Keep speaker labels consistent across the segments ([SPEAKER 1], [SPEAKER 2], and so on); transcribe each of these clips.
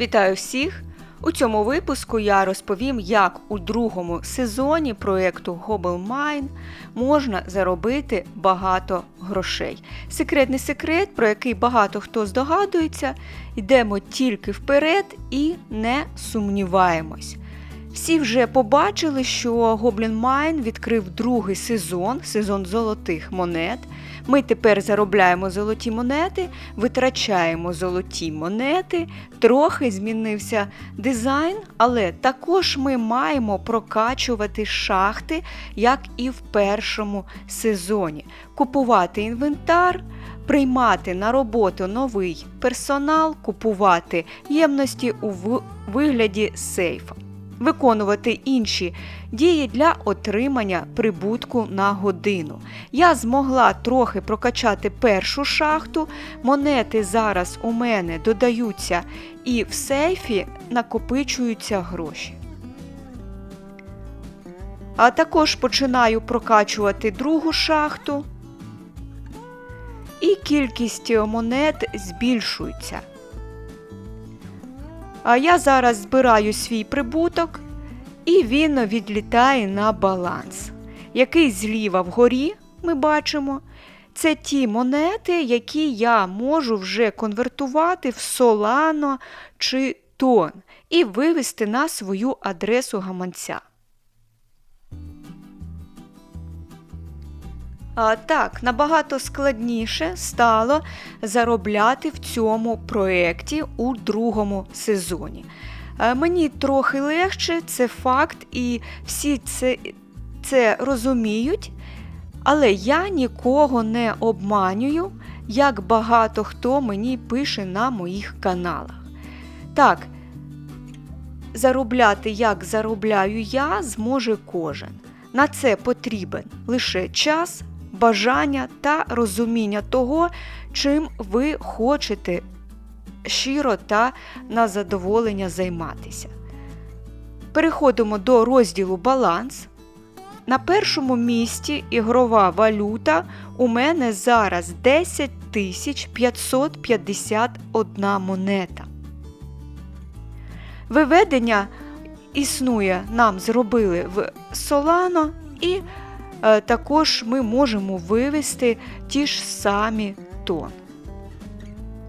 [SPEAKER 1] Вітаю всіх! У цьому випуску я розповім, як у другому сезоні проєкту Gobble Mine можна заробити багато грошей. Секретний секрет, про який багато хто здогадується, йдемо тільки вперед і не сумніваємось. Всі вже побачили, що Goblin Mine відкрив другий сезон, сезон золотих монет. Ми тепер заробляємо золоті монети, витрачаємо золоті монети, трохи змінився дизайн, але також ми маємо прокачувати шахти, як і в першому сезоні, купувати інвентар. Приймати на роботу новий персонал, купувати ємності у вигляді сейфа виконувати інші дії для отримання прибутку на годину. Я змогла трохи прокачати першу шахту. Монети зараз у мене додаються і в сейфі накопичуються гроші. А також починаю прокачувати другу шахту. І кількість монет збільшується. А я зараз збираю свій прибуток, і він відлітає на баланс. Який зліва вгорі ми бачимо. Це ті монети, які я можу вже конвертувати в Solano чи тон і вивести на свою адресу гаманця. Так, набагато складніше стало заробляти в цьому проєкті у другому сезоні. Е, Мені трохи легше, це факт, і всі це, це розуміють, але я нікого не обманюю, як багато хто мені пише на моїх каналах. Так, заробляти, як заробляю я, зможе кожен. На це потрібен лише час, бажання та розуміння того, чим ви хочете щиро та на задоволення займатися. Переходимо до розділу Баланс. На першому місці ігрова валюта у мене зараз 10 551 монета. Виведення існує, нам зробили в Solano і також ми можемо вивести ті ж самі тон.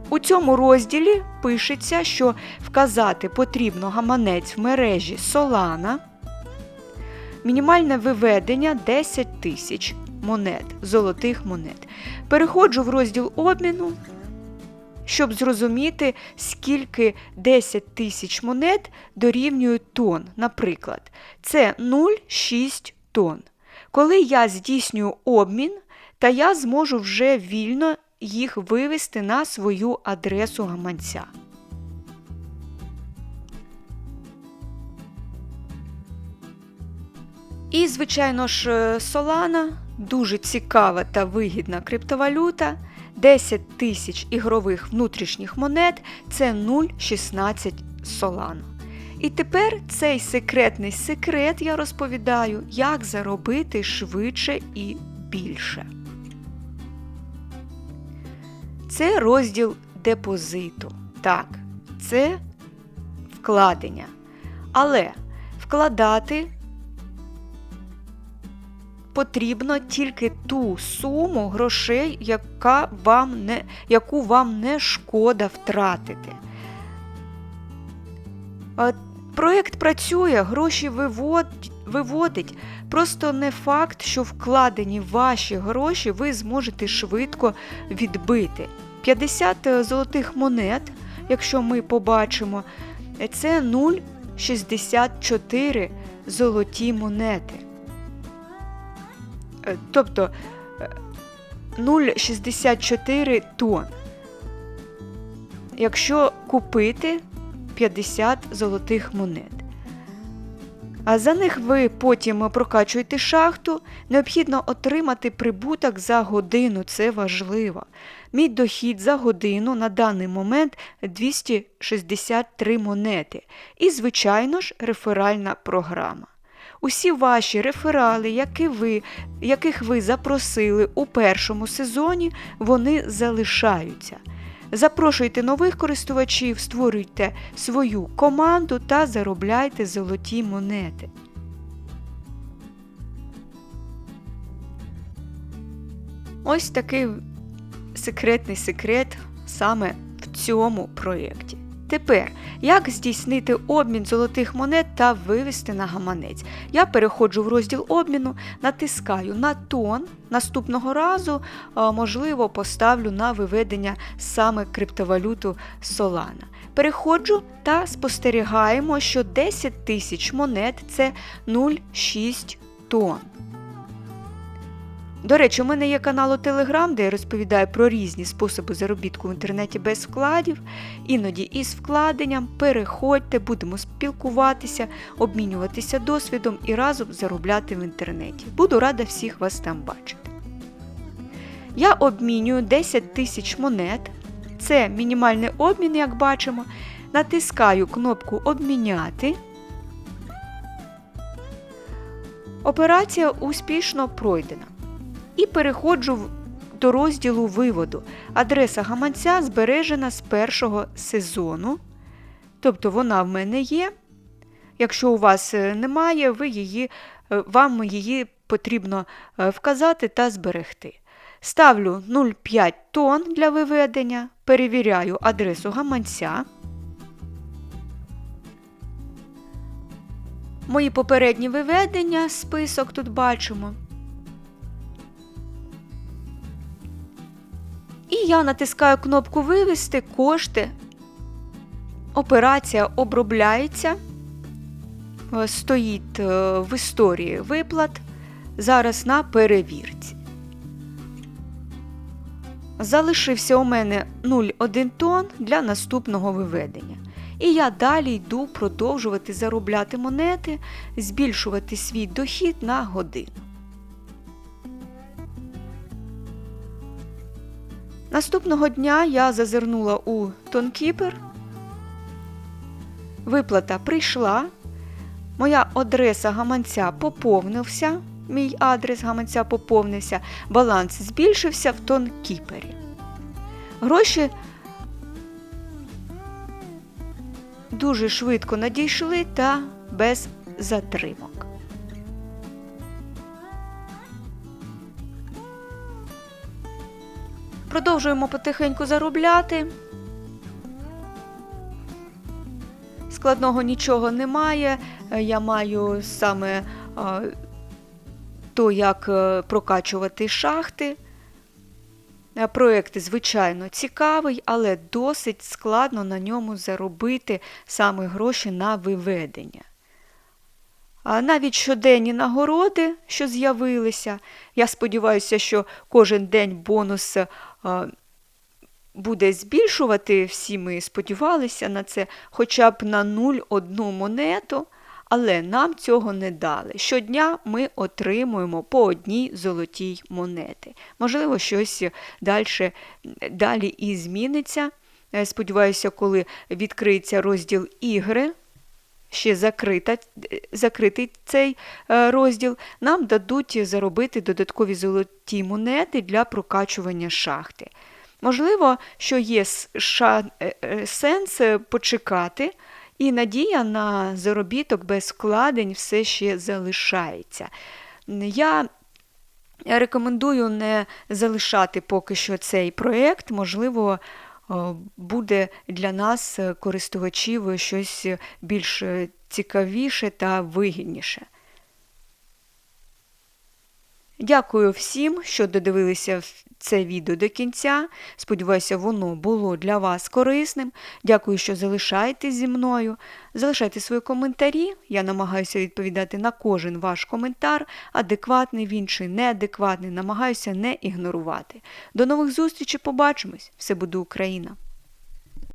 [SPEAKER 1] У цьому розділі пишеться, що вказати потрібно гаманець в мережі Solana. Мінімальне виведення 10 тисяч монет, золотих монет. Переходжу в розділ обміну, щоб зрозуміти, скільки 10 тисяч монет дорівнюють тон. Наприклад, це 0,6 тонн. Коли я здійснюю обмін, та я зможу вже вільно їх вивести на свою адресу гаманця. І, звичайно ж, е, Solana дуже цікава та вигідна криптовалюта. 10 тисяч ігрових внутрішніх монет це 0,16 Solana. І тепер цей секретний секрет я розповідаю, як заробити швидше і більше. Це розділ депозиту. Так, це вкладення. Але вкладати потрібно тільки ту суму грошей, яка вам не, яку вам не шкода втратити. Проєкт працює, гроші виводить, виводить. Просто не факт, що вкладені ваші гроші ви зможете швидко відбити. 50 золотих монет, якщо ми побачимо, це 0,64 золоті монети. Е, Тобто е, 0,64 тонн. Якщо купити 50 золотих монет. А за них ви потім прокачуєте шахту. Необхідно отримати прибуток за годину, це важливо. Мій дохід за годину на даний момент 263 монети. І, звичайно ж, реферальна програма. Усі ваші реферали, які ви, яких ви запросили у першому сезоні, вони залишаються. Запрошуйте нових користувачів, створюйте свою команду та заробляйте золоті монети. Ось такий секретний секрет саме в цьому проєкті. Тепер, як здійснити обмін золотих монет та вивести на гаманець? Я переходжу в розділ обміну, натискаю на тон. Наступного разу, можливо, поставлю на виведення саме криптовалюту Solana. Переходжу та спостерігаємо, що 10 тисяч монет це 0,6 тонн. До речі, у мене є канал у Телеграм, де я розповідаю про різні способи заробітку в інтернеті без вкладів, іноді із вкладенням. Переходьте, будемо спілкуватися, обмінюватися досвідом і разом заробляти в інтернеті. Буду рада всіх вас там бачити. Я обмінюю 10 тисяч монет. Це мінімальний обмін, як бачимо. Натискаю кнопку Обміняти. Операція успішно пройдена. І переходжу до розділу виводу. Адреса гаманця збережена з першого сезону. Тобто вона в мене є. Якщо у вас е, немає, ви її, е, вам її потрібно е, вказати та зберегти. Ставлю 0,5 тонн для виведення, перевіряю адресу гаманця. Мої попередні виведення, список тут бачимо. Я натискаю кнопку Вивести кошти. Операція обробляється. Е, Стоїть е, в історії виплат. Зараз на перевірці. Залишився у мене 0,1 тонн для наступного виведення. І я далі йду продовжувати заробляти монети, збільшувати свій дохід на годину. Наступного дня я зазирнула у Тонкіпер. Виплата прийшла. Моя адреса гаманця поповнився. Мій адрес гаманця поповнився. Баланс збільшився в Тонкіпері. Гроші дуже швидко надійшли та без затримок. Продовжуємо потихеньку заробляти. Складного нічого немає. Е, Я маю саме а, то, як е, прокачувати шахти. Е, Проєкт, звичайно, цікавий, але досить складно на ньому заробити саме гроші на виведення. А навіть щоденні нагороди, що з'явилися, я сподіваюся, що кожен день бонус а, буде збільшувати. Всі ми сподівалися на це хоча б на 0,1 монету, але нам цього не дали. Щодня ми отримуємо по одній золотій монети. Можливо, щось далі, далі і зміниться. Е, Сподіваюся, коли відкриється розділ ігри. Ще закрита, закритий цей е, розділ, нам дадуть заробити додаткові золоті монети для прокачування шахти. Можливо, що є с- ша- е, е, сенс почекати, і надія на заробіток без вкладень все ще залишається. Я рекомендую не залишати поки що цей проєкт, можливо, буде для нас, е, користувачів, щось більш е, цікавіше та вигідніше. Дякую всім, що додивилися це відео до кінця. Сподіваюся, воно було для вас корисним. Дякую, що залишаєтесь зі мною. Залишайте свої коментарі. Я намагаюся відповідати на кожен ваш коментар, адекватний він чи неадекватний. Намагаюся не ігнорувати. До нових зустрічей, побачимось! Все буде Україна!